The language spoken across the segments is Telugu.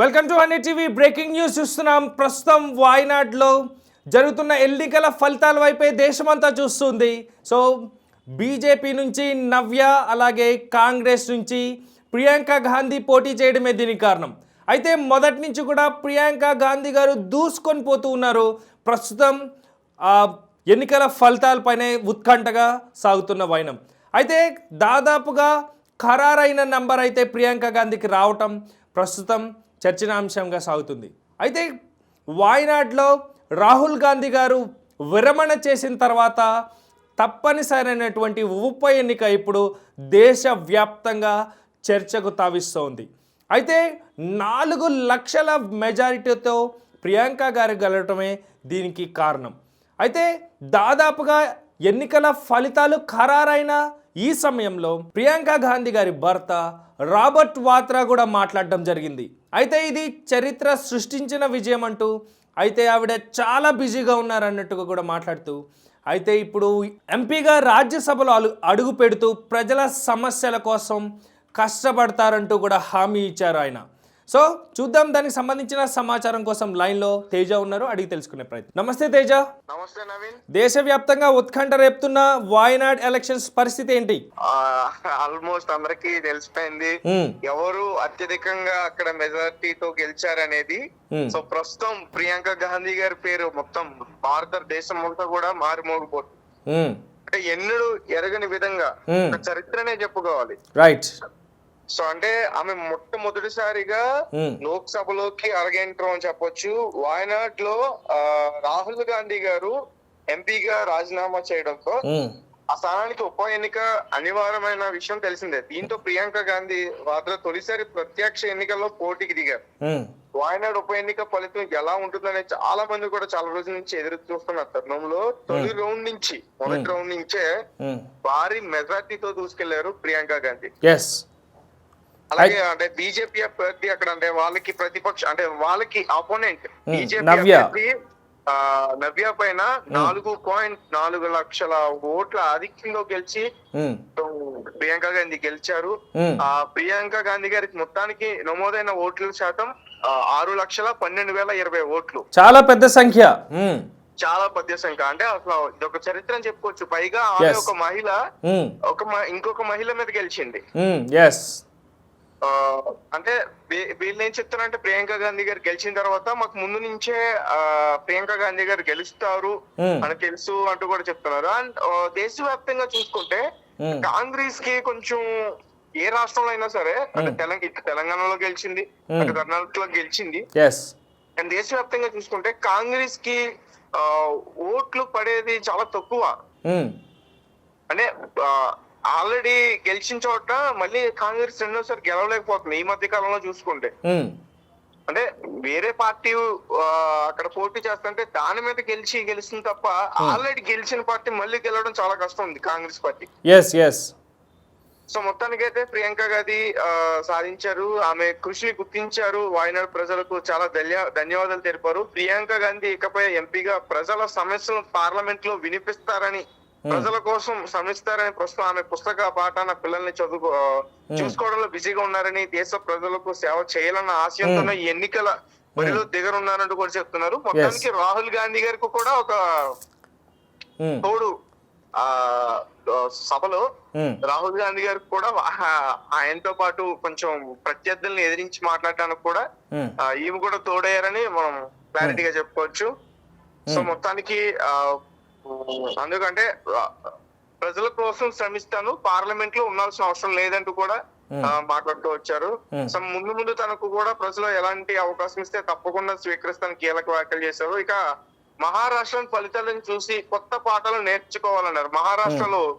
వెల్కమ్ టు అన్ని టీవీ బ్రేకింగ్ న్యూస్ చూస్తున్నాం. ప్రస్తుతం వాయనాడ్లో జరుగుతున్న ఎన్నికల ఫలితాల వైపే దేశమంతా చూస్తుంది. సో బీజేపీ నుంచి నవ్య అలాగే కాంగ్రెస్ నుంచి ప్రియాంక గాంధీ పోటీ చేయడమే దీనికి కారణం. అయితే మొదటి నుంచి కూడా ప్రియాంక గాంధీ గారు దూసుకొని పోతూ ఉన్నారు. ప్రస్తుతం ఎన్నికల ఫలితాలపైనే ఉత్కంఠగా సాగుతున్న వైనం. అయితే దాదాపుగా ఖరారైన నంబర్ అయితే ప్రియాంక గాంధీకి రావటం ప్రస్తుతం చర్చనాంశంగా సాగుతుంది. అయితే వాయనాడ్లో రాహుల్ గాంధీ గారు విరమణ చేసిన తర్వాత తప్పనిసరైనటువంటి ఉప ఎన్నిక ఇప్పుడు దేశవ్యాప్తంగా చర్చకు తావిస్తోంది. అయితే నాలుగు లక్షల మెజారిటీతో ప్రియాంక గారు గెలవటమే దీనికి కారణం. అయితే దాదాపుగా ఎన్నికల ఫలితాలు ఖరారైన ఈ సమయంలో ప్రియాంక గాంధీ గారి భర్త రాబర్ట్ వాత్రా కూడా మాట్లాడడం జరిగింది. అయితే ఇది చరిత్ర సృష్టించిన విజయం అంటూ అయితే ఆవిడ చాలా బిజీగా ఉన్నారు అన్నట్టుగా కూడా మాట్లాడుతూ అయితే ఇప్పుడు ఎంపీగా రాజ్యసభలో అడుగు పెడుతూ ప్రజల సమస్యల కోసం కష్టపడతారంటూ కూడా హామీ ఇచ్చారు ఆయన. సో చూద్దాం దానికి సంబంధించిన సమాచారం కోసం లైన్లో తేజ ఉన్నారు అడిగి తెలుసుకునే ప్రయత్నం. నమస్తే తేజ. నమస్తే నవీన్. దేశవ్యాప్తంగా ఉత్కంఠ రేపుతున్న వాయనాడ్ ఎలక్షన్స్ పరిస్థితి ఏంటి? ఆల్మోస్ట్ అందరికి తెలిసిపోయింది. ఎవరు అత్యధికంగా అక్కడ మెజారిటీతో గెలిచారనేది. సో ప్రస్తుతం ప్రియాంక గాంధీ గారి పేరు మొత్తం భారతదేశం అంతా కూడా మారిమోగిపోతుంది అంటే ఎన్నడూ ఎరగని విధంగా చరిత్రనే చెప్పుకోవాలి. రైట్ సో అంటే ఆమె మొట్టమొదటిసారిగా ఉమ్, లోక్సభలోకి అరగంటాం అని చెప్పొచ్చు. వాయనాడ్లో ఆ, రాహుల్ గాంధీ గారు ఎంపీగా రాజీనామా చేయడంతో ఉమ్, ఆ స్థానానికి ఉప ఎన్నిక అనివార్యమైన విషయం తెలిసిందే. దీంతో ప్రియాంక గాంధీ వాద్ర తొలిసారి ప్రత్యక్ష ఎన్నికల్లో పోటీకి దిగారు. ఉమ్, వాయనాడ్ ఉప ఎన్నిక ఫలితం ఎలా ఉంటుందనే చాలా మంది కూడా చాలా రోజుల నుంచి ఎదురు చూస్తున్న తరుణంలో తొలి రౌండ్ నుంచి మొదటి రౌండ్ నుంచే భారీ మెజార్టీతో దూసుకెళ్ళారు ప్రియాంక గాంధీ. అలాగే అంటే బీజేపీ అభ్యర్థి అక్కడ అంటే వాళ్ళకి ప్రతిపక్ష అంటే వాళ్ళకి అపోనెంట్ బీజేపీ నవ్య. అభ్యర్థి ఆ, నవ్య పైన నాలుగు పాయింట్ నాలుగు లక్షల ఓట్ల ఆధిక్యంలో గెలిచి ప్రియాంక గాంధీ గెలిచారు. ఆ ప్రియాంక గాంధీ గారికి మొత్తానికి నమోదైన ఓట్ల శాతం ఆరు లక్షల పన్నెండు వేల ఇరవై ఓట్లు. చాలా పెద్ద సంఖ్య. చాలా పెద్ద సంఖ్య. అంటే అసలు ఇది ఒక చరిత్ర అని చెప్పుకోవచ్చు. పైగా ఆమె. ఒక మహిళ ఒక ఇంకొక మహిళ మీద గెలిచింది. అంటే వీళ్ళు ఏం చెప్తారంటే ప్రియాంక గాంధీ గారు గెలిచిన తర్వాత మాకు ముందు నుంచే ప్రియాంక గాంధీ గారు గెలుస్తారు అని తెలుసు అంటూ కూడా చెప్తున్నారు. అండ్ దేశవ్యాప్తంగా చూసుకుంటే కాంగ్రెస్కి కొంచెం ఏ రాష్ట్రంలో అయినా సరే అంటే తెలంగాణ తెలంగాణలో గెలిచింది అటు కర్ణాటకలో గెలిచింది. అండ్ దేశవ్యాప్తంగా చూసుకుంటే కాంగ్రెస్కి ఓట్లు పడేది చాలా తక్కువ. అంటే ఆల్రెడీ గెలిచిన చోట మళ్ళీ కాంగ్రెస్ రెండోసారి గెలవలేకపోతుంది. ఈ మధ్య కాలంలో చూసుకుంటే. అంటే వేరే పార్టీ అక్కడ పోటీ చేస్తుంటే దాని మీద గెలిచి గెలిచింది తప్ప ఆల్రెడీ గెలిచిన పార్టీ మళ్ళీ గెలవడం చాలా కష్టం ఉంది Congress party. Yes yes so మొత్తానికైతే ప్రియాంక గాంధీ సాధించారు. ఆమె కృషిని గుర్తించారు. వాయనాడు ప్రజలకు చాలా ధన్య ధన్యవాదాలు తెలిపారు. ప్రియాంక గాంధీ ఇకపై ఎంపీగా ప్రజల సమస్యలను పార్లమెంట్లో వినిపిస్తారని ప్రజల కోసం శ్రమిస్తారని ప్రస్తుతం ఆమె పుస్తక పాఠాన పిల్లల్ని చదువు చూసుకోవడంలో బిజీగా ఉన్నారని దేశ ప్రజలకు సేవ చేయాలన్న ఆశయంతోనే ఈ ఎన్నికల బరిలో దిగనున్నారంటూ కూడా చెప్తున్నారు. మొత్తానికి రాహుల్ గాంధీ గారికి కూడా ఒక తోడు ఆ సభలో రాహుల్ గాంధీ గారికి కూడా ఆయనతో పాటు కొంచెం ప్రత్యర్థుల్ని ఎదిరించి మాట్లాడటానికి కూడా ఈమె కూడా తోడయ్యారని మనం క్లారిటీగా చెప్పుకోవచ్చు. సో మొత్తానికి ఆ, అందుకంటే ప్రజల కోసం శ్రమిస్తాను పార్లమెంట్లో ఉండాల్సిన అవసరం లేదంటూ కూడా మాట్లాడుతూ వచ్చారు. సో ముందు ముందు తనకు కూడా ప్రజలు ఎలాంటి అవకాశం ఇస్తే తప్పకుండా స్వీకరిస్తాను కీలక వ్యాఖ్యలు చేశారు. ఇక మహారాష్ట్ర ఫలితాలను చూసి కొత్త పాఠాలు నేర్చుకోవాలన్నారు. మహారాష్ట్రలో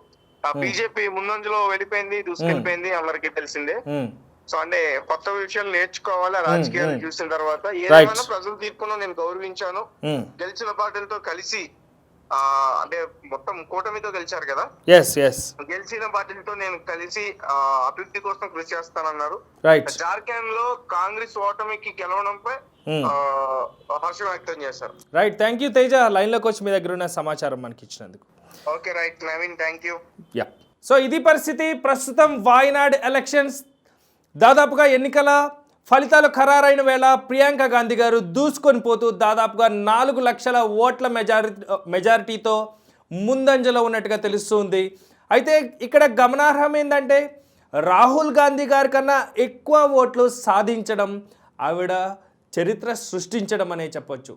బీజేపీ ముందంజలో వెళ్ళిపోయింది దూసుకెళ్ళిపోయింది అందరికీ తెలిసిందే. సో అంటే కొత్త విషయాలు నేర్చుకోవాలి రాజకీయాలు. చూసిన తర్వాత Right. ప్రజల తీర్పును నేను గౌరవించాను. గెలిచిన పార్టీలతో కలిసి అంటే మొత్తం కూటమితో గెలిచారు కదా? ఎస్ ఎస్ గెలిచిన పార్టీలతో నేను కలిసి అభివృద్ధి కోసం కృషి చేస్తానన్నారు. రైట్ జార్ఖండ్లో కాంగ్రెస్ ఓటమికి గెలవడంపై. ఆ, హర్షం వ్యక్తం చేశారు. Right thank you Teja. లైన్లోకి వచ్చి మీ దగ్గర ఉన్న సమాచారం మనకి ఇచ్చినందుకు. Okay right Naveen thank you yeah so ఇది పరిస్థితి. ప్రస్తుతం వాయనాడ్ ఎలక్షన్స్ దాదాపుగా ఎన్నికల ఫలితాలు ఖరారైన వేళ ప్రియాంక గాంధీ గారు దూసుకొని పోతూ దాదాపుగా నాలుగు లక్షల ఓట్ల మెజారిటీ మెజారిటీతో ముందంజలో ఉన్నట్టుగా తెలుస్తుంది. అయితే ఇక్కడ గమనార్హం ఏంటంటే రాహుల్ గాంధీ గారి కన్నా ఎక్కువ ఓట్లు సాధించడం ఆవిడ చరిత్ర సృష్టించడం అనే చెప్పొచ్చు.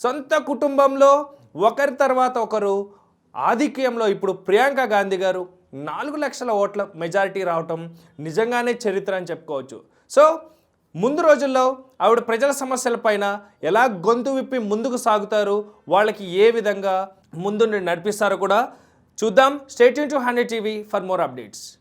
సొంత కుటుంబంలో ఒకరి తర్వాత ఒకరు ఆధిక్యంలో ఇప్పుడు ప్రియాంక గాంధీ గారు నాలుగు లక్షల ఓట్ల మెజారిటీ రావటం నిజంగానే చరిత్ర అని చెప్పుకోవచ్చు. సో ముందు రోజుల్లో ఆవిడ ప్రజల సమస్యలపైన ఎలా గొంతు విప్పి ముందుకు సాగుతారు వాళ్ళకి ఏ విధంగా ముందు నడిపిస్తారో కూడా చూద్దాం. State to hundred TV for more updates